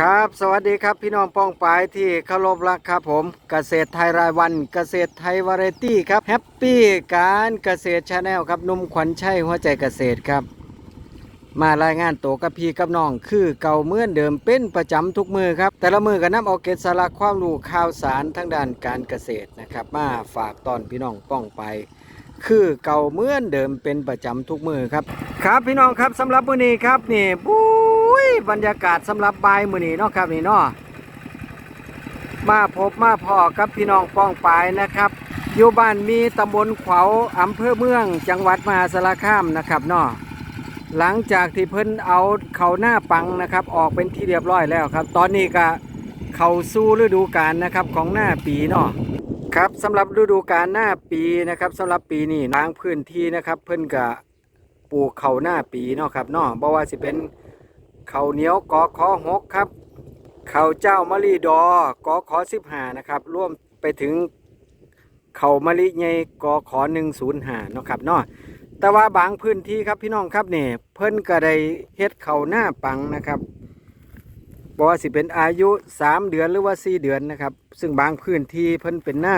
ครับ สวัสดีครับพี่น้องป้องปายที่เคารพรักครับผมเกษตรไทยรายวันเกษตรไทยวาไรตี้ครับแฮปปี้การเกษตรชาแนลครับนุ่มขวัญชัยหัวใจเกษตรครับ มารายงานตัวกับพี่กับน้องคือเก่าเมื่อเดิมเป็นประจำทุกมือครับ แต่ละมือก็นำเอาเกษตรสาระความรู้ข่าวสารทั้งด้านการเกษตรนะครับ มาฝากตอนพี่น้องป้องไปคือเก่าเมื่อเดิมเป็นประจำทุกมือครับ ครับพี่น้องครับสำหรับมื้อนี้ครับนี่บุ้ ยบรรยากาศสำหรับบ่ายมื้อนี้เนาะครับนี่เนาะมาพบมาพอกับพี่น้องป้องปายนะครับ อยู่บ้านมีตำบลขวาวอำเภอเมือง จังหวัดมหาสารคามนะครับเนาะหลังจากที่เพิ่นเอาเขาหน้าปังนะครับ ออกเป็นที่เรียบร้อยแล้วครับ ตอนนี้ก็เขาสู่ฤดูกาลนะครับของหน้าปีเนาะครับสำหรับฤดูกาลหน้าปีนะครับสำหรับปีนี้ทางพื้นที่นะครับ เพิ่นก็ปลูกเขาหน้าปีเนาะครับเนาะบ่ว่าสิเป็น ขาวเหนียวกอขอหกครับเขาวเจ้ามะลิดอกอขอสิบห้านะครับร่วมไปถึงเขาวมะลิใหญ่กอขอหนึ่งศูนย์ห้านะครับเนาะแต่ว่าบางพื้นที่ครับพี่น้องครับเนี่ยเพิ่นก็ได้เฮ็ดเขาวหน้าปังนะครับบอกว่าสิเป็นอายุ 3 เดือนหรือว่า4เดือนนะครับ ซึ่งบางพื้นที่เพิ่นเป็นหน้า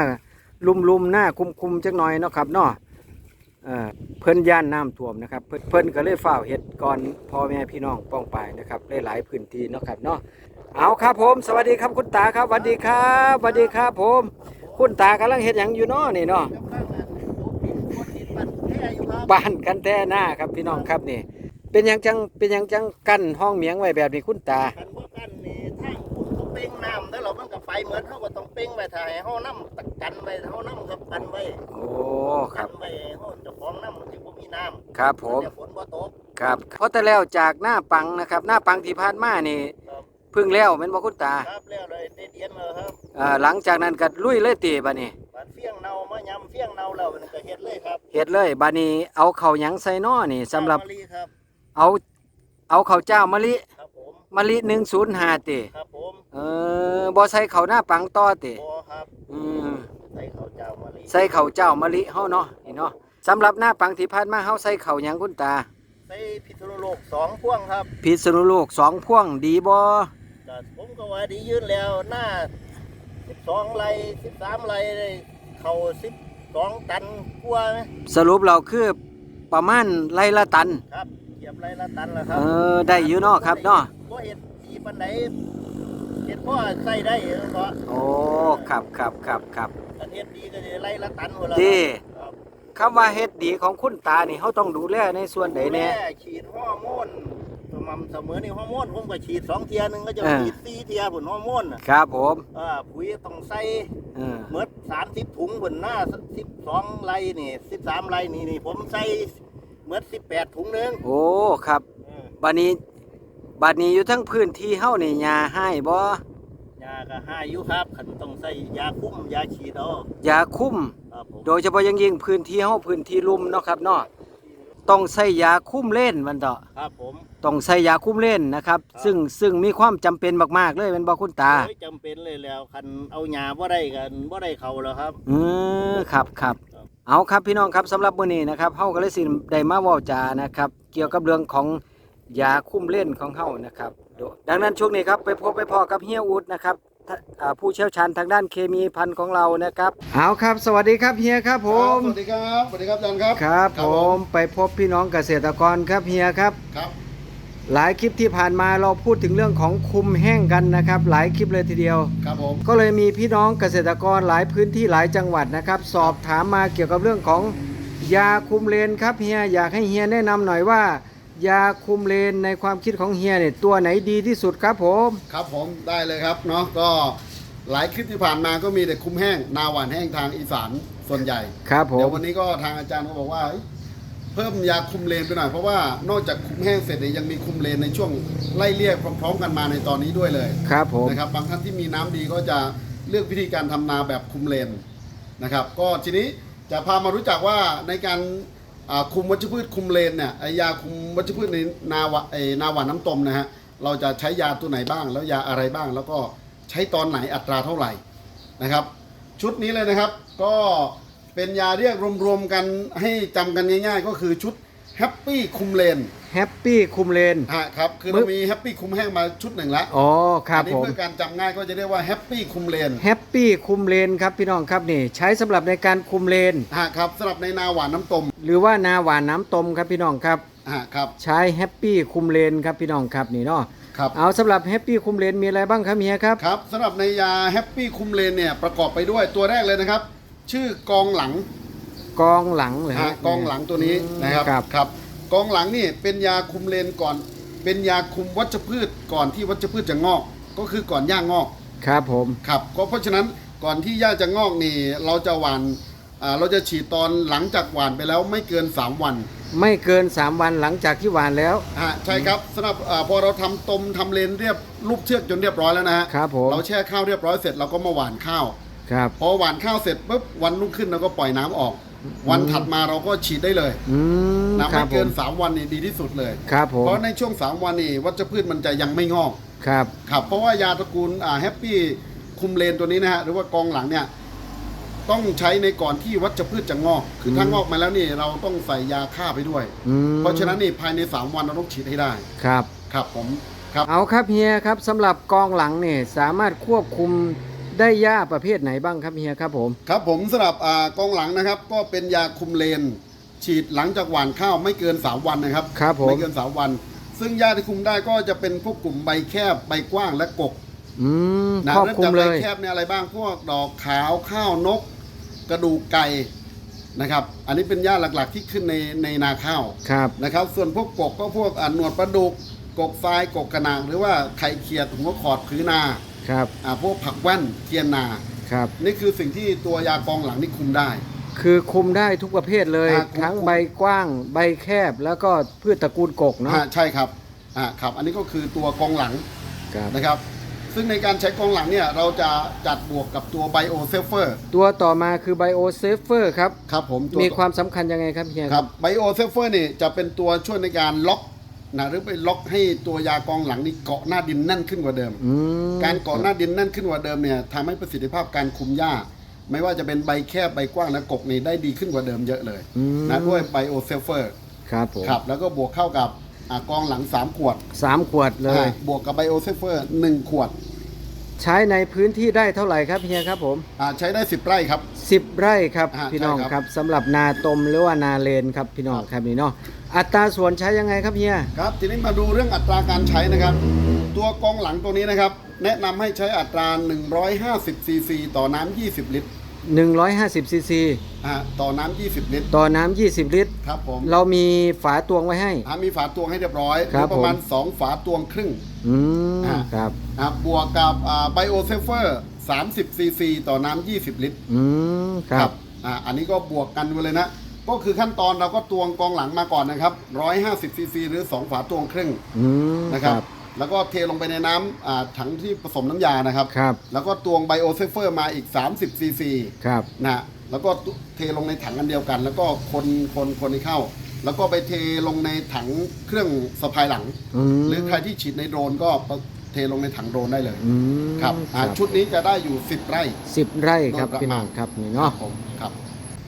ลุ่มๆหน้าคุมๆจักหน่อยเนาะครับเนาะ เพิ่นย่านน้ำท่วมนะครับ เพิ่นเพิ่นก็เลยฝ้าเฮ็ดก่อนพ่อแม่พี่น้องป้องไปายนะครับหลายๆพื้นที่เนาะครับเนาะเอาครับผม สวัสดีครับคุณตาครับสวัสดีครับสวัสดีครับผม คุณตากำลังเฮ็ดหยังอยู่เนาะนี่เนาะบ้านกันแท้หน้าครับพี่น้องครับนี่ เป็นยังจังเป็นยังจังกั้นห้องเมียงไว้แบบนี้คุณตากันพวกกันนี่ทางผมต้องเป้งน้ำ เรามันก็ไปเหมือนเขาก็ต้องเป้งไว้ถ่ายเฮาน้ำตักกันไว้เฮาน้ำกับกันไว้โอ้คกัรับนไว้เฮาเจะของน้ำมันจึงบ่มีน้ำครับผม แต่ฝนบ่ตก ครับเพราะแต่แล้วจากหน้าปังนะครับ หน้าปังที่ผ่านมานี่ครับ เพึ่งแล้วแม่นบ่คุณตาครับแล้วเลยได้เดียนเลยครับอ่าหลังจากนั้นก็ลุยเลยตีบัดนี้บาดเฟี้ยงเนามายำเฟี้ยงเนาแล้วมันก็เฮ็ดเลยครับเฮ็ดเลยบัดนี้เอาข้าวหยังใส่น้อนี่สำหรับมะลิครับ เอาเอาข้าวเจ้ามะลิครับผมมะลิ105ติครับผม เออบ่ใส่ข้าวหน้าปังต่อติบ่ครับอืมใส่ข้าวเจ้ามะลิใส่ข้าวเจ้ามะลิเฮาเนาะนี่เนาะสำหรับหน้าปังที่ผ่านมาเฮาใส่ข้าวหยังคุณตา ใส่พิษณุโลกสองพ่วงครับพิษณุโลกสองพ่วงดีบ่ก็ผมก็ว่าดียืนแล้วหน้า12ไร่13ไร่ได้เข้า12ตันกว่าไหมสรุปเราคือประมาณไร่ละตัน ครับเหยียบไรละตันแล้วคเอรับอได้อยู่เนาะครับเนาะบ่เห็ดดีปานใด เห็ดพ่อใส่ได้เออเพราะโอ้ครับครับครับครับอันเฮ็ดดีก็จะไรละตันหมดแล้วดีครับคำว่าเฮ็ดดีของคุณตานี่เขาต้องดูแลในส่วนใดแน่ดูลฉีดฮอร์โมนสม่ำเสมอนี่ฮอร์โมนผมก็ฉีดสองเทียหนึงก็จะอ่าฉีดสี่เทียผลฮอร์โมนน่ะครับผมอ่าปุ๋ยต้องใส่เออเมด30ถุงบนหน้า12ไร่นี่13ไร่นี่นี่ผมใส่เมด18ถุงหนึงโอ้ครับเออบัดนี้ บัดนี้อยู่ทั้งพื้นที่เฮานี่ยาให้บ่ยาก็ให้อยู่ครับคันต้องใส่ยาคุมยาฉีดเอายาคุมครับผมโดยเฉพาะอยังยิ่งพื้นที่เฮาพื้นที่ลุ่มเนาะครับเนาะต้องใส่ยาคุมเล่นมันเถอะครับผม ต้องใส่ยาคุมเล่นนะครับ ครับ ซึ่งซึ่งมีความจำเป็นมากๆเลยแม่นบ่คุณตา โอ้ยจำเป็นเลยแล้วคันเอาหญ้าบ่ได้กันบ่ได้เขาแล้วครับเออครับครับ ครับ เอาครับพี่น้องครับสำหรับมื้อนี้นะครับเฮาก็เลยสิได้มาเว้าจานะครับ เกี่ยวกับเรื่องของ ยาคุมเล่นของเฮานะครับโดดังนั้นช่วงนี้ครับไปพบไปพอกับเฮียอูดนะครับท่าอ่าผู้เชี่ยวชาญทางด้านเคมีพันธุ์ของเรานะครับ เอาครับ สวัสดีครับเฮียครับผม สวัสดีครับ สวัสดีครับอาจารย์ครับ ครับผมไปพบพี่น้องเกษตรกรครับเฮียครับ ครับ หลายคลิปที่ผ่านมาเราพูดถึงเรื่องของคุมแห้งกันนะครับ หลายคลิปเลยทีเดียว ครับผม ก็เลยมีพี่น้องเกษตรกรหลายพื้นที่หลายจังหวัดนะครับ สอบถามมาเกี่ยวกับเรื่องของยาคุมเลนครับเฮีย อยากให้เฮียแนะนำหน่อยว่า ยาคุมเลนในความคิดของเฮียเนี่ยตัวไหนดีที่สุดครับผม ครับผมได้เลยครับเนาะก็หลายคลิปที่ผ่านมาก็มีแต่คุ้มแห้งนาหวานแห้งทางอีสานส่วนใหญ่ครับผเดี๋ยมววันนี้ก็ทางอาจารย์ก็บอกว่าเอ้ยเพิ่มยาคุมเลนไปหน่อยเพราะว่านอกจากคุมแห้งเสร็จเนี่ยยังมีคุมเลนในช่วงไล่เลี่ยพร้อมๆกันมาในตอนนี้ด้วยเลยครับผม นะครับบางท่านที่มีน้ำดีก็จะเลือกวิธีการทำนาแบบคุมเลนนะครับ ก็ทีนี้จะพามารู้จักว่าในการอ่า คุมวัชพืชคุมเลนเนี่ยยาคุมวัชพืชในนาวะไอนาหวานน้ำตมนะฮะเราจะใช้ยาตัวไหนบ้าง แล้วยาอะไรบ้าง แล้วก็ใช้ตอนไหนอัตราเท่าไหร่นะครับ ชุดนี้เลยนะครับก็เป็นยาเรียกรวมๆกันให้จำกันง่าย ๆ ก็คือชุดแฮปปี้คุมเลน แแฮปปี้คุมเลน ฮะครับ คือมึเรามีแฮปปี้คุมแห้งมาชุดหนึ่งแล้วอ๋อครับอันี้ผม เพื่อการจำง่ายก็จะเรียกว่าแฮปปี้คุมเลนแฮปปี้คุมเลนครับพี่น้องครับนี่ ใช้สำหรับในการคุมเลน ฮะครับสำหรับในนาหวานน้ำตมหรือว่านาหวานน้ำตมครับพี่น้องครับ ฮะครับ ใช้แฮปปี้คุมเลนครับพี่น้องครับนี่เนาะครับ เอาสำหรับแฮปปี้คุมเลนมีอะไรบ้างครับเฮียครับ ครับสำหรับในยาแฮปปี้คุมเลนเนี่ยประกอบไปด้วยตัวแรกเลยนะครับ ชื่อกองหลังกองหลังเลยฮะกองหลังตัวนี้นะครับครับ ครับ กองหลังนี่เป็นยาคุมเลนก่อน เป็นยาคุมวัชพืชก่อนที่วัชพืชจะงอก ก็คือก่อนหญ้างอกครับผมครับก็เพราะฉะนั้นก่อนที่หญ้าจะงอกนี่ เราจะหว่านอ่าเราจะฉีดตอนหลังจากหว่านไปแล้วไม่เกิน 3 วันไม่เกิน 3 วันหลังจากที่หวานแล้ว ฮะใช่ครับสำหรับอาพอเราทำตมทำเลนเรียบรูปเชือกจนเรียบร้อยแล้วนะฮะครับผม เราแช่ข้าวเรียบร้อยเสร็จเราก็มาหว่านข้าว ครับ พอหว่านข้าวเสร็จปุ๊บวันรุ่งขึ้นเราก็ปล่อยน้ำออก วันถัดมาเราก็ฉีดได้เลยอืมนะคไม่รับผเกิม น 3 วันนี่ดีที่สุดเลยครับผม เพราะในช่วง 3 วันนี่วัชพืชมันจะยังไม่งอก ครับ ครับเพราะว่ายาตระกูลแฮปปี้คุมเลนตัวนี้นะฮะหรือว่ากองหลังเนี่ยต้องใช้ในก่อนที่วัชพืชจะงอก คือถ้างอกมาแล้วนี่เราต้องใส่ยาฆ่าไปด้วย อืมเพราะฉะนั้นนี่ภายใน 3 วันเราต้องฉีดให้ได้ ครับ ครับผมครับ เอาครับเฮียครับสำหรับกองหลังเนี่ยสามารถควบคุม ได้หญ้าประเภทไหนบ้างครับเฮียครับผม ครับผมสำหรับอ่ากองหลังนะครับ ก็เป็นยาคุมเลน ฉีดหลังจากหว่านข้าวไม่เกิน 3 วันนะครับครับผม ไม่เกิน 3 วัน ซึ่งยาที่คุมได้ก็จะเป็นพวกกลุ่มใบแคบใบกว้างและกกอืมนะครอบเริ่มคลุจากมใบเลยแคบเนี่ยอะไรบ้างพวกดอกขาวข้าวนก กระดูกไก่นะครับ อันนี้เป็นหญ้าหลักๆที่ขึ้นในในนาข้าว ครับ นะครับส่วนพวกกกก็พวกอ่าหนวดปลาดุกกกทรายกกกระนางหรือว่าไข่เขียดหัวขอดผือนา ครับอ่าพวกผักแว่นเทียนนา ครับ นี่คือสิ่งที่ตัวยากองหลังนี่คุมได้ คือคุมได้ทุกประเภทเลย อ่าคุม ทั้งใบกว้าง ใบแคบแล้วก็พืชตระกูลกกเนาะอ่าใช่ครับอ่าครับ อันนี้ก็คือตัวกองหลังครับ นะครับ ซึ่งในการใช้กองหลังเนี่ยเราจะจัดบวกกับตัวไบโอเซฟเฟอร์ตัวต่อมาคือไบโอเซฟเฟอร์ครับ ครับผมตัว มีความสำคัญยังไงครับเฮีย ครับไบโอเซฟเฟอร์นี่จะเป็นตัวช่วยในการล็อก นะหรือไปล็อกให้ตัวยากองหลังนี่เกาะหน้าดินแน่นขึ้นกว่าเดิม อืม การเกาะหน้าดินแน่นขึ้นกว่าเดิมเนี่ยทำให้ประสิทธิภาพการคุมหญ้า ไม่ว่าจะเป็นใบแคบใบกว้างและกกนี่ได้ดีขึ้นกว่าเดิมเยอะเลยอืม นะด้วยไบโอเซฟเฟอร์ครับผมครับแล้วก็บวกเข้ากับอ่ากองหลัง 3 ขวดสามขวดเลย อ่าบวกกับไบโอเซฟเฟอร์ 1 ขวด ใช้ในพื้นที่ได้เท่าไหร่ครับเฮียครับผมอ่าใช้ได้ 10 ไร่ครับ 10 ไร่ครับอ่าพี่น้องใช่ครับครับสำหรับนาตมหรือว่านาเลนครับพี่น้องครับ ครับนี่เนาะอัตราส่วนใช้ยังไงครับเฮียครับ ทีนี้มาดูเรื่องอัตราการใช้นะครับ ตัวกองหลังตัวนี้นะครับ แนะนำให้ใช้อัตรา 150 ซีซี ต่อน้ำ 20 ลิตร 150ซีซีอ่าต่อน้ำ20 ลิตรต่อน้ำ20 ลิตร ครับผมเรามีฝาตวงไว้ให้ อ่ามีฝาตวงให้เรียบร้อยครับหอประมาณ ผม 2 ฝาตวงครึ่ง อืมอ่า ครับ อ่าบวกกับไบโอเซฟเฟอร์30ซีซีต่อน้ำ20 ลิตรอืมครับ อ่าอันนี้ก็บวกกันไปเลยนะ ก็คือขั้นตอนเราก็ตวงกองหลังมาก่อนนะครับ150ซีซีหรือ 2 ฝาตวงครึ่งอืมนะครับ แล้วก็เทลงไปในน้ำอ่าถังที่ผสมน้ำยานะครับ ครับ แล้วก็ตวงไบโอเซฟเฟอร์มาอีก 30ซีซีครับนะแล้วก็เทลงในถังอันเดียวกัน แล้วก็คนคนคนให้เข้า แล้วก็ไปเทลงในถังเครื่องสะพายหลัง อืมหรือใครที่ฉีดในโดรนก็เทลงในถังโดรนได้เลยอืมครับอ่าชุดนี้จะได้อยู่ 10 ไร่ สิบไร่ครับโดยประมาณ พี่น้องครับนี่เนาะ ผมครับ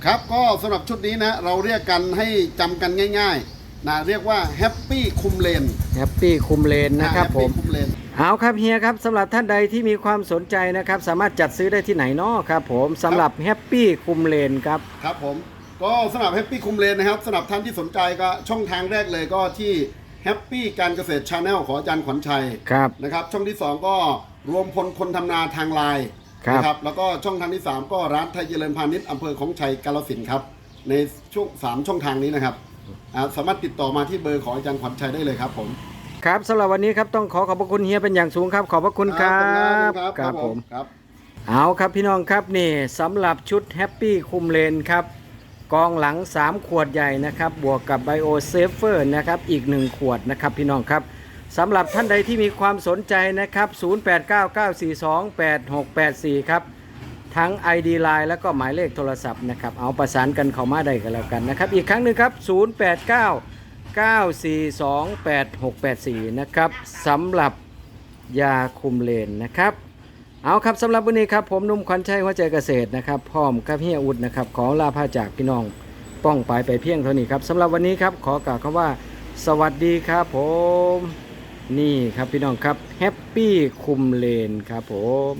ครับก็สำหรับชุดนี้นะเราเรียกกันให้จำกันง่าย ๆ นะเรียกว่าแฮปปี้คุมเลนแฮปปี้คุมเลนนะครับผมคุมเลน เอาครับเฮียครับสำหรับท่านใดที่มีความสนใจนะครับ สามารถจัดซื้อได้ที่ไหนเนาะครับผมสำหรับแฮปปี้คุมเลนครับ ครับผมก็สำหรับแฮปปี้คุมเลนนะครับสำหรับท่านที่สนใจก็ช่องทางแรกเลยก็ที่แฮปปี้การเกษตรชาแนลของอาจารย์ขวัญชัยครับ นะครับ ช่องที่ 2 ก็รวมพลคนทำนาทางไลน์ครับ นะครับแล้วก็ช่องทางที่ 3 ก็ร้านไทยเจริญพาณิชย์อำเภอของชัยกาลสินธุ์ครับ ในช่วงสามช่องทางนี้นะครับอ่า สามารถติดต่อมาที่เบอร์ของอาจารย์ขวัญชัยได้เลยครับผมครับสำหรับวันนี้ครับต้องขอขอบพระคุณเฮียเป็นอย่างสูงครับ ขอบพระคุณครับครับครับผมครับเอาครับพี่น้องครับนี่สำหรับชุดแฮปปี้คุมเลนครับกองหลัง 3 ขวดใหญ่นะครับ บวกกับไบโอเซฟเฟอร์นะครับอีก 1 ขวดนะครับพี่น้องครับสำหรับท่านใดที่มีความสนใจนะครับ 0899428684 ครับ ทั้ง ID Line แล้วก็หมายเลขโทรศัพท์นะครับ เอาประสานกันเข้ามาได้กันแล้วกันนะครับ อีกครั้งหนึ่งครับ 0899428684 นะครับสำหรับยาคุมเลนนะครับ เอาครับสำหรับวันนี้ครับ ผมนุ่มขวัญชัยหัวใจเกษตรนะครับพร้อมกับเฮียอุดนะครับ ขอลาพาจากพี่น้อง ป้องไปไปเพียงเท่านี้ครับสำหรับวันนี้ครับ ขอกล่าวคำว่า สวัสดีครับผมนี่ครับพี่น้องครับแฮปปี้คุมเลนครับผม